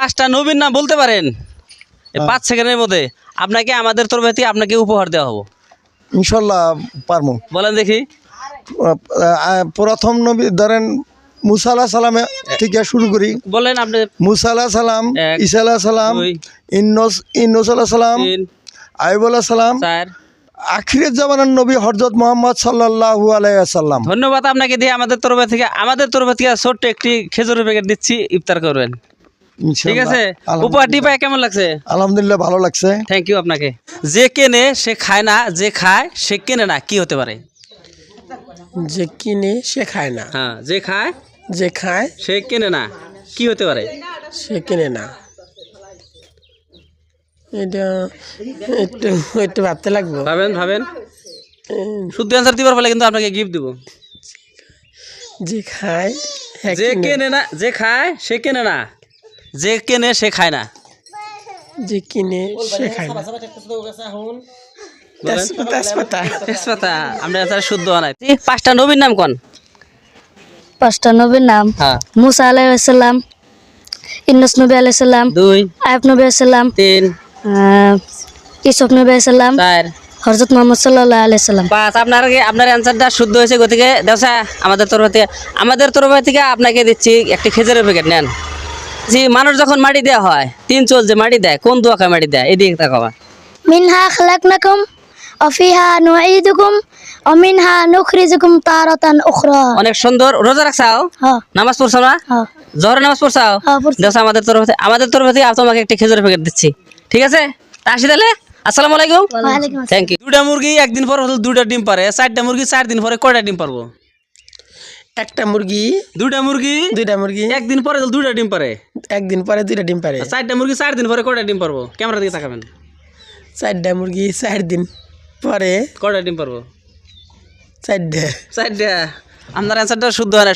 পাঁচটা নবীন নাম বলতে পারেন? এই পাঁচ সেকেন্ডের মধ্যে আপনাকে আমাদের তরফ থেকে আপনাকে উপহার দেওয়া হব। ইনশাল্লাহ পারব। বলেন দেখি। প্রথম নবী ধরেন সালামে থেকে শুরু করি। বলেন আপনি। মুসা আলাহ সালাম এক, ঈসা আলাহ সালাম দুই, ইন্নস ইন্নস আলাহ সালাম তিন আইব সালাম আখিরের জামানের নবী হরজত মোহাম্মদ সাল্লাহু আলাইসাল্লাম ধন্যবাদ আপনাকে দিয়ে আমাদের তরফ থেকে আমাদের তরফ থেকে ছোট্ট একটি খেজুরের প্যাকেট দিচ্ছি ইফতার করবেন। ঠিক আছে? উপহারটি পায় কেমন লাগছে? আলহামদুলিল্লাহ ভালো লাগছে। থ্যাংক ইউ আপনাকে। যে কেনে সে খায় না যে খায় সে কেনে না কি হতে পারে? যে কিনে সে খায় না। হ্যাঁ যে খায় যে খায় সে কেনে না কি হতে পারে? সে কিনে না। এটা একটু একটু ভাবতে লাগবো। ভাবেন ভাবেন। শুদ্ধ অ্যান্সার দিবার ফলে কিন্তু আপনাকে গিফট দিব। যে খায় যে কেনে না যে খায় সে কেনে না। যে কেনে সে খায় না। যে কিনে সে খায় না। তেজপাতা তেজপাতা আমরা অ্যান্সার শুদ্ধ হয় পাঁচটা নবীর নাম কোন? পাঁচটা নবীর নাম হ্যাঁ। মুসা আলাইসাল্লাম ইন্নাস নবী আলাইসাল্লাম দুই আয়ব নবী আলাইসাল্লাম তিন ইসফ নবী আলাইসাল্লাম চার। হরজত মোহাম্মদ সাল্লাহ আলাইসাল্লাম পাঁচ আপনার আপনার অ্যান্সারটা শুদ্ধ হয়েছে গতিকে দেওসা আমাদের তরফ থেকে আমাদের তরফ থেকে আপনাকে দিচ্ছি একটি খেজুরের প্যাকেট নেন। জি মানুষ যখন মাটি দেওয়া হয় তিন চল যে মাটি দেয় কোন দোয়াকায় মাটি দেয়? এদিকে তাকাবা মিনহা খালাকনাকুম অফিহা নুঈদুকুম অমিনহা নুখরিজুকুম তারাতান উখরা। অনেক সুন্দর। রোজা রাখছাও? হ্যাঁ। নামাজ পড়ছো না? হ্যাঁ। জহরের নামাজ পড়ছাও? হ্যাঁ। দেওসা আমাদের তরফ থেকে আমাদের তরফ থেকে তোমাকে একটি খেজুরের প্যাকেট দিচ্ছি। ঠিক আছে? তা আসি তাহলে? আসসালামু আলাইকুম। ওয়ালাইকুম আসসালাম। থ্যাংক ইউ দুটা মুরগি একদিন পর হলো দুটা ডিম পারে। চারটা মুরগি চার দিন পরে কয়টা ডিম পারব? একটা মুরগি দুটা মুরগি দুইটা মুরগি। একদিন পরে দুটা ডিম পারে। একদিন পরে দুইটা ডিম পারে। চারটা মুরগি চার দিন পরে কটা ডিম পারব? ক্যামেরা দিকে তাকাবেন। চারটা মুরগি চার দিন পরে কটা ডিম পারব? চারটা। চারটা। আপনার অ্যান্সারটা শুদ্ধ হয় না